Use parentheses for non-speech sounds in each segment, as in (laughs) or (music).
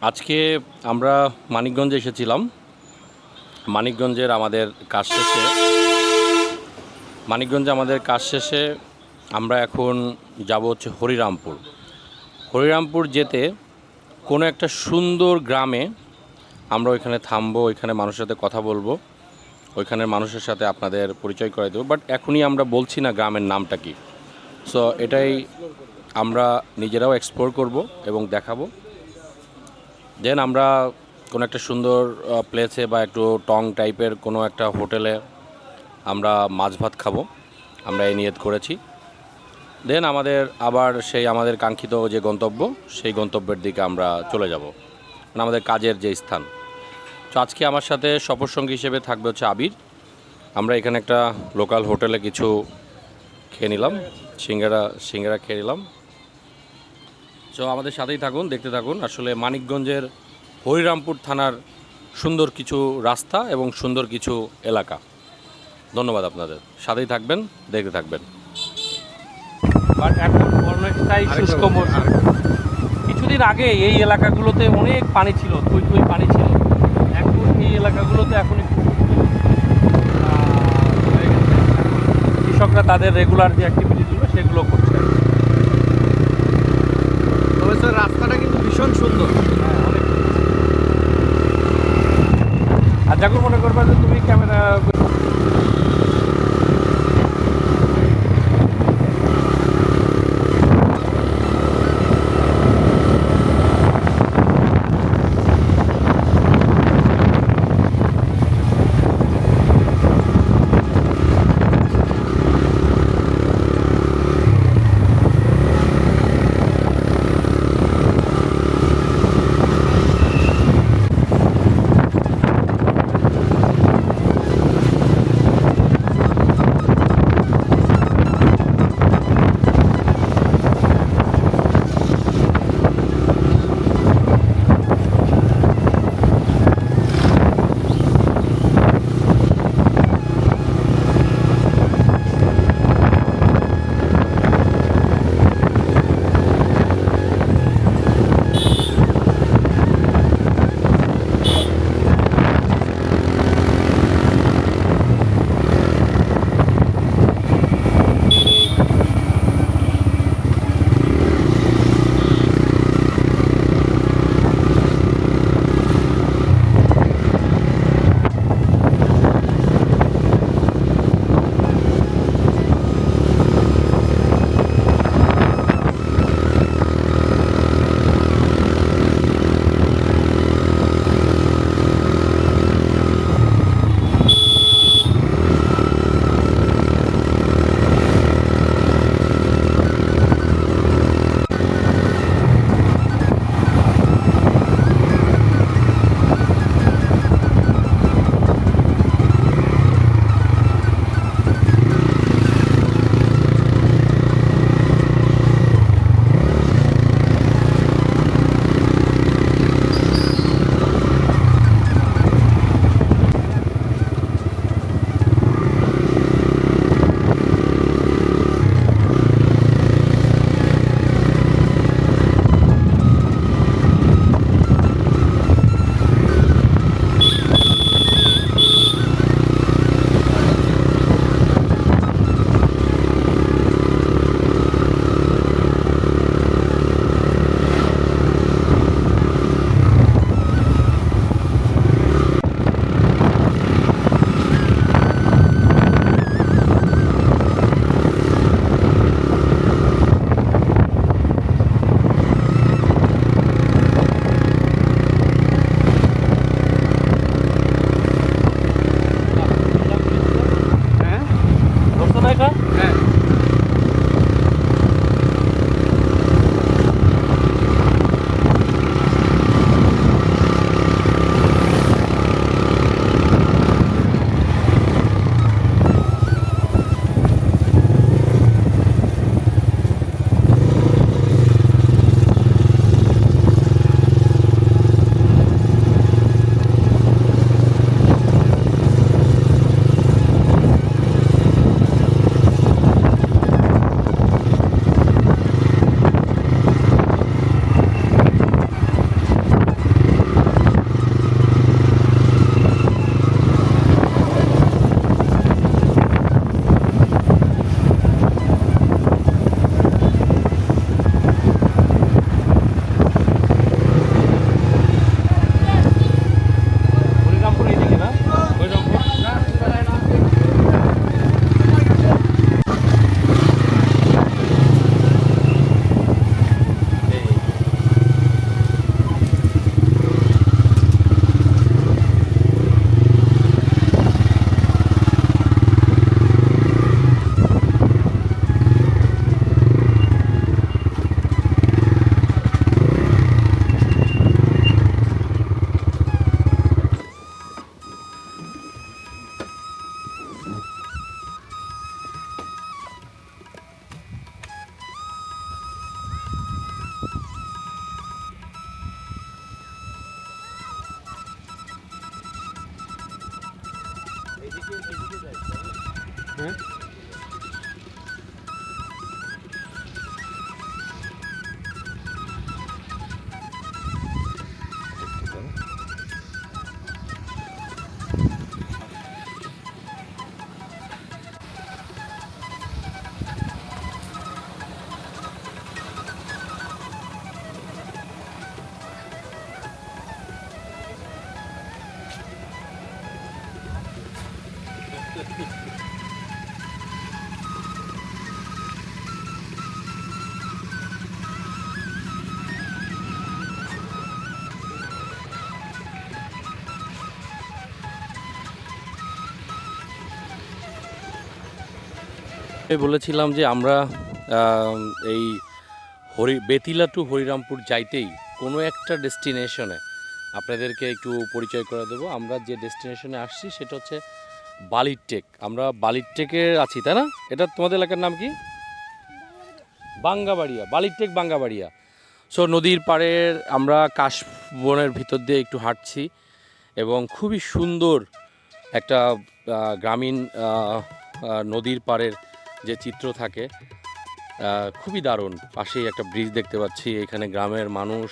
আজকে আমরা মানিকগঞ্জে এসেছিলাম। মানিকগঞ্জের আমাদের কাজ শেষে। মানিকগঞ্জে আমাদের কাজ শেষে আমরা এখন যাব হচ্ছে হরিরামপুর। হরিরামপুর যেতে কোনো একটা সুন্দর গ্রামে আমরা ওইখানে থামবো, ওইখানে মানুষের সাথে কথা বলব, ওইখানের মানুষের সাথে আপনাদের পরিচয় করে দেবো। বাট এখনই আমরা বলছি না গ্রামের নামটা কি। সো এটাই আমরা নিজেরাও এক্সপ্লোর করব এবং দেখাবো। দেন আমরা কোনো একটা সুন্দর প্লেসে বা একটু টং টাইপের কোনো একটা হোটেলে আমরা মাছ ভাত খাব। আমরা এই নিয়ত করেছি। দেন আমাদের আবার সেই আমাদের কাঙ্ক্ষিত যে গন্তব্য, সেই গন্তব্যের দিকে আমরা চলে যাব। মানে আমাদের কাজের যে স্থান। তো আজকে আমার সাথে সফরসঙ্গী হিসেবে থাকবে হচ্ছে আবির। আমরা এখানে একটা লোকাল হোটেলে কিছু খেয়ে নিলাম। সিঙ্গারা সিঙ্গারা খেয়ে নিলাম। তো আমাদের সাথেই থাকুন দেখতে থাকুন। আসলে মানিকগঞ্জের হরিরামপুর থানার সুন্দর কিছু রাস্তা এবং সুন্দর কিছু এলাকা। ধন্যবাদ আপনাদের। সাথেই থাকবেন দেখতে থাকবেন। বাট এখন অনেকটাই শুষ্ক মৌসুম কিছুদিন আগে এই এলাকাগুলোতে অনেক পানি ছিল তুই তুই পানি ছিল। এখন এই এলাকাগুলোতে। এখন কৃষকরা তাদের রেগুলার যে অ্যাক্টিভিটিগুলো সেগুলো করছে। তবে রাস্তাটা কিন্তু ভীষণ সুন্দর। আর যখন মনে করবা যে তুমি ক্যামেরা 네? Thank you. বলেছিলাম যে আমরা এই হরি, বেতিলা টু হরিরামপুর যাইতেই কোনো একটা ডেস্টিনেশনে আপনাদেরকে একটু পরিচয় করে দেবো। আমরা যে ডেস্টিনেশনে আসছি সেটা হচ্ছে বালির টেক। আমরা বালির টেকে আছি, তাই না? এটা তোমাদের এলাকার নাম কি? বাঙ্গাবাড়িয়া। বালির টেক বাঙ্গাবাড়িয়া। সো নদীর পাড়ের আমরা কাশবনের ভিতর দিয়ে একটু হাঁটছি এবং খুবই সুন্দর একটা গ্রামীণ নদীর পাড়ের যে চিত্র থাকে খুবই দারুণ। পাশেই একটা ব্রিজ দেখতে পাচ্ছি, এখানে গ্রামের মানুষ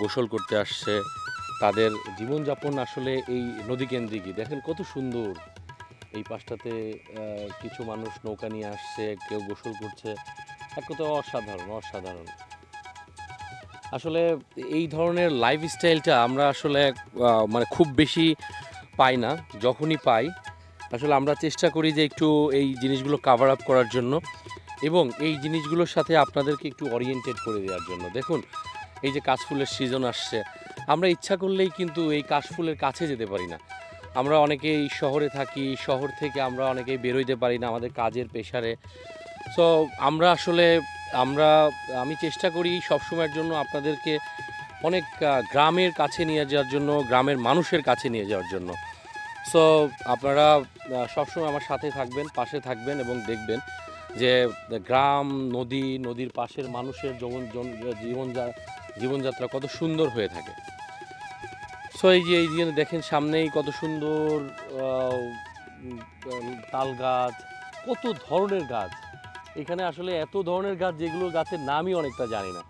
গোসল করতে আসছে। তাদের জীবনযাপন আসলে এই নদী কেন্দ্রিকই দেখেন কত সুন্দর। এই পাশটাতে কিছু মানুষ নৌকা নিয়ে আসছে, কেউ গোসল করছে। এক কথা অসাধারণ অসাধারণ। আসলে এই ধরনের লাইফস্টাইলটা আমরা আসলে মানে খুব বেশি পাই না। যখনই পাই আসলে আমরা চেষ্টা করি যে একটু এই জিনিসগুলো কাভার আপ করার জন্য এবং এই জিনিসগুলোর সাথে আপনাদেরকে একটু ওরিয়েন্টেড করে দেওয়ার জন্য। দেখুন, এই যে কাশফুলের সিজন আসছে, আমরা ইচ্ছা করলেই কিন্তু এই কাশফুলের কাছে যেতে পারি না। আমরা অনেকেই শহরে থাকি, শহর থেকে আমরা অনেকেই বেরোইতে পারি না আমাদের কাজের পেশারে সো আমরা আসলে, আমরা, আমি চেষ্টা করি সবসময়ের জন্য আপনাদেরকে অনেক গ্রামের কাছে নিয়ে যাওয়ার জন্য, গ্রামের মানুষের কাছে নিয়ে যাওয়ার জন্য। সো আপনারা সবসময় আমার সাথে থাকবেন, পাশে থাকবেন এবং দেখবেন যে গ্রাম, নদী, নদীর পাশের মানুষের জীবন জীবন জীবনযাত্রা কত সুন্দর হয়ে থাকে। সো এই যে এই যে দেখেন সামনেই কত সুন্দর তাল গাছ, কত ধরনের গাছ। এখানে আসলে এত ধরনের গাছ যেগুলো গাছের নামই অনেকটা জানি না।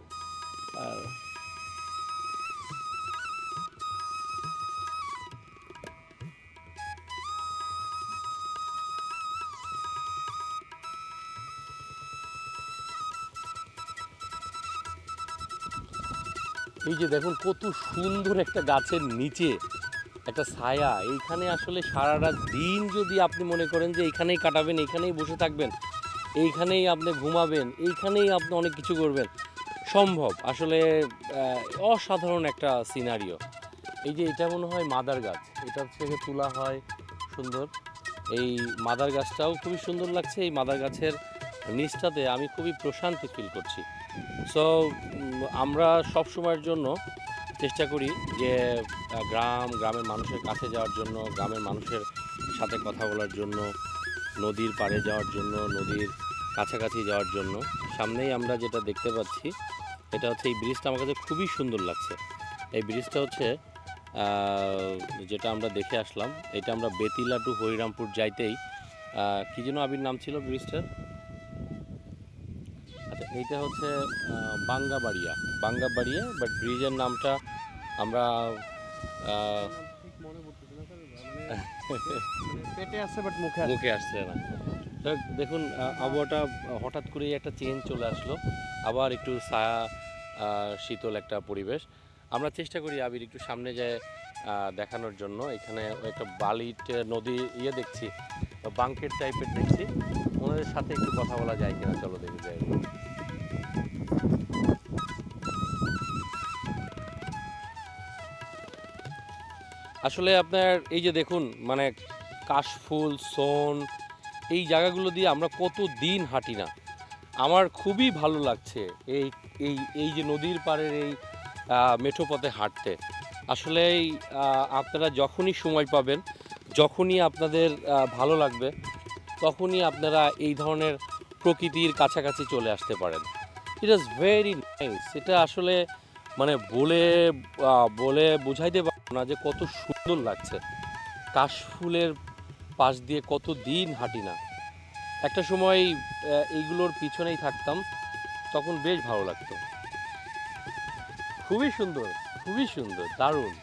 এই যে দেখুন, কত সুন্দর একটা গাছের নিচে একটা ছায়া। এইখানে আসলে সারাটা দিন যদি আপনি মনে করেন যে এইখানেই কাটাবেন, এইখানেই বসে থাকবেন, এইখানেই আপনি ঘুমাবেন, এইখানেই আপনি অনেক কিছু করবেন, সম্ভব। আসলে অসাধারণ একটা সিনারিও এই যে এটা মনে হয় মাদার গাছ। এটা থেকে তোলা হয়, সুন্দর। এই মাদার গাছটাও খুবই সুন্দর লাগছে। এই মাদার গাছের নিচটাতে আমি খুবই প্রশান্তি ফিল করছি। সো আমরা সব সময়ের জন্য চেষ্টা করি যে গ্রাম, গ্রামের মানুষের কাছে যাওয়ার জন্য, গ্রামের মানুষের সাথে কথা বলার জন্য, নদীর পাড়ে যাওয়ার জন্য, নদীর কাছাকাছি যাওয়ার জন্য। সামনেই আমরা যেটা দেখতে পাচ্ছি, এটা হচ্ছে এই ব্রিজটা আমার কাছে খুবই সুন্দর লাগছে। এই ব্রিজটা হচ্ছে যেটা আমরা দেখে আসলাম, এটা আমরা বেতিলা টু হরিরামপুর যাইতেই কি যেন আবির নাম ছিল ব্রিজটার? এইটা হচ্ছে বাঙ্গাবাড়িয়া। বাঙ্গাবাড়িয়া বাট ব্রিজের নামটা আমরা (laughs) পেটে আছে বাট মুখে মুখে আসছে না। দেখুন আবহাওয়াটা হঠাৎ করেই একটা চেঞ্জ চলে আসলো। আবার একটু ছায়া শীতল একটা পরিবেশ। আমরা চেষ্টা করি আবির একটু সামনে যায় দেখানোর জন্য। এখানে একটা বালিট নদী ইয়ে দেখছি বাঙ্কের টাইপের দেখছি। ওনাদের সাথে একটু কথা বলা যায় কিনা চলো দেখে যাই। আসলে আপনার এই যে দেখুন মানে কাশফুল, সোন, এই জায়গাগুলো দিয়ে আমরা কত দিন হাঁটি না। আমার খুবই ভালো লাগছে এই এই এই যে নদীর পাড়ের এই মেঠো পথে হাঁটতে। আসলে আপনারা যখনই সময় পাবেন, যখনই আপনাদের ভালো লাগবে, তখনই আপনারা এই ধরনের প্রকৃতির কাছাকাছি চলে আসতে পারেন। ইট ইজ ভেরি নাইস এটা আসলে মানে বলে বলে বোঝাইতে না যে কত সুন্দর লাগছে। কাশফুলের পাশ দিয়ে কত দিন হাঁটি না। একটা সময় এইগুলোর পিছনেই থাকতাম, তখন বেশ ভালো লাগতো। খুবই সুন্দর খুবই সুন্দর, দারুণ।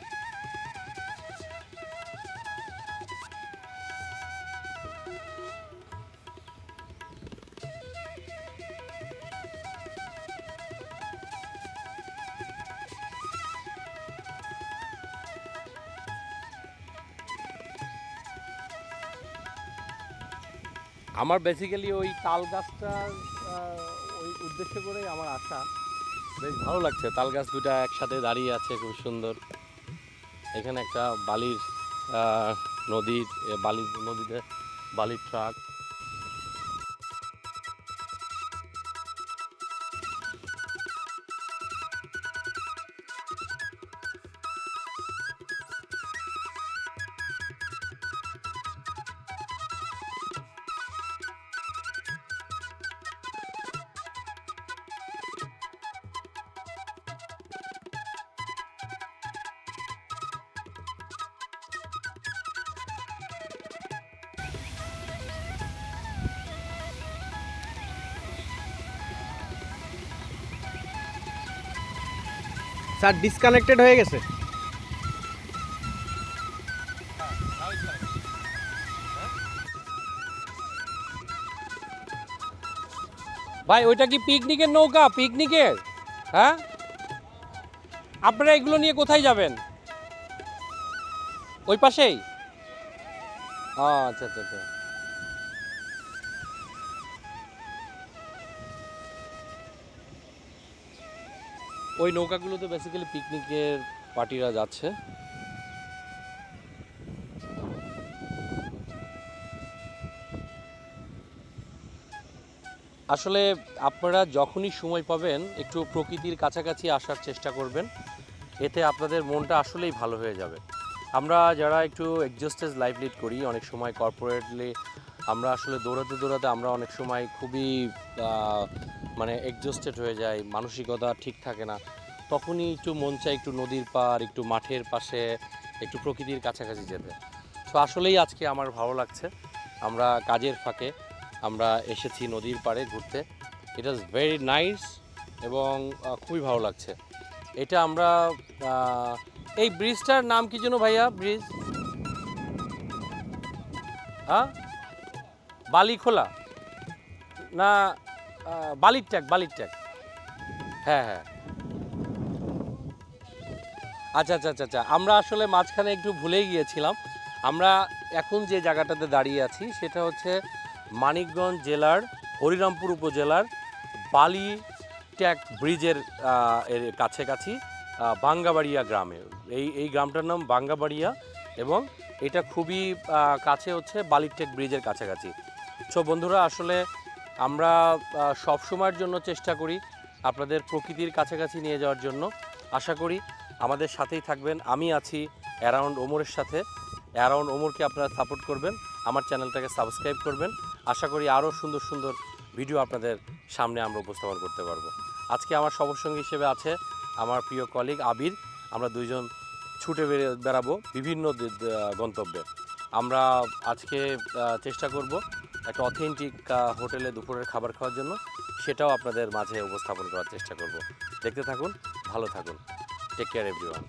আমার বেসিক্যালি ওই তাল গাছটা ওই উদ্দেশ্য করেই আমার আশা বেশ ভালো লাগছে, তাল গাছ দুটা একসাথে দাঁড়িয়ে আছে, খুব সুন্দর। এখানে একটা বালির নদীর বালির, নদীতে বালির ট্রাক। স্যার ডিসকানেক্টেড হয়ে গেছে। ভাই, ওইটা কি পিকনিকের নৌকা? পিকনিকের হ্যাঁ? আপনারা এগুলো নিয়ে কোথায় যাবেন? ওই পাশেই? আচ্ছা আচ্ছা আচ্ছা। ওই নৌকাগুলোতে বেসিক্যালি পিকনিকের পার্টিরা যাচ্ছে। আসলে আপনারা যখনই সময় পাবেন, একটু প্রকৃতির কাছাকাছি আসার চেষ্টা করবেন। এতে আপনাদের মনটা আসলেই ভালো হয়ে যাবে। আমরা যারা একটু এক্সস্টেজ লাইফ লিড করি, অনেক সময় কর্পোরেটলি আমরা আসলে দৌড়াতে দৌড়াতে আমরা অনেক সময় খুবই মানে এক্সস্টেড হয়ে যায়, মানসিকতা ঠিক থাকে না, তখনই একটু মন চায় একটু নদীর পার একটু মাঠের পাশে, একটু প্রকৃতির কাছাকাছি যেতে। তো আসলেই আজকে আমার ভালো লাগছে। আমরা কাজের ফাঁকে, আমরা এসেছি নদীর পাড়ে ঘুরতে। ইট ইজ ভেরি নাইস এবং খুবই ভালো লাগছে। এটা আমরা এই ব্রিজটার নাম কি যেন ভাইয়া? ব্রিজ? হ্যাঁ? বালিখোলা? না বালির ট্যাগ বালির ট্যাগ। হ্যাঁ হ্যাঁ। আচ্ছা আচ্ছা আচ্ছা আচ্ছা। আমরা আসলে মাঝখানে একটু ভুলেই গিয়েছিলাম। আমরা এখন যে জায়গাটাতে দাঁড়িয়ে আছি, সেটা হচ্ছে মানিকগঞ্জ জেলার, হরিরামপুর উপজেলার বালি ট্যাগ ব্রিজের এর কাছাকাছি বাঙ্গাবাড়িয়া গ্রামে। এই এই গ্রামটার নাম বাঙ্গাবাড়িয়া এবং এটা খুবই কাছে হচ্ছে বালিটেক ব্রিজের কাছাকাছি। সো বন্ধুরা, আসলে আমরা সব সময়ের জন্য চেষ্টা করি আপনাদের প্রকৃতির কাছাকাছি নিয়ে যাওয়ার জন্য। আশা করি আমাদের সাথেই থাকবেন। আমি আছি অ্যারাউন্ড ওমরের সাথে। অ্যারাউন্ড ওমরকে আপনারা সাপোর্ট করবেন। আমার চ্যানেলটাকে সাবস্ক্রাইব করবেন। আশা করি আরও সুন্দর সুন্দর ভিডিও আপনাদের সামনে আমরা উপস্থাপন করতে পারব। আজকে আমার সবসঙ্গী হিসেবে আছে আমার প্রিয় কলিগ আবির। আমরা দুইজন ছুটে বেরিয়ে বেড়াবো বিভিন্ন গন্তব্যে। আমরা আজকে চেষ্টা করব একটা অথেন্টিক হোটেলে দুপুরের খাবার খাওয়ার জন্য সেটাও আপনাদের মাঝে উপস্থাপন করার চেষ্টা করব। দেখতে থাকুন, ভালো থাকুন। Take care everyone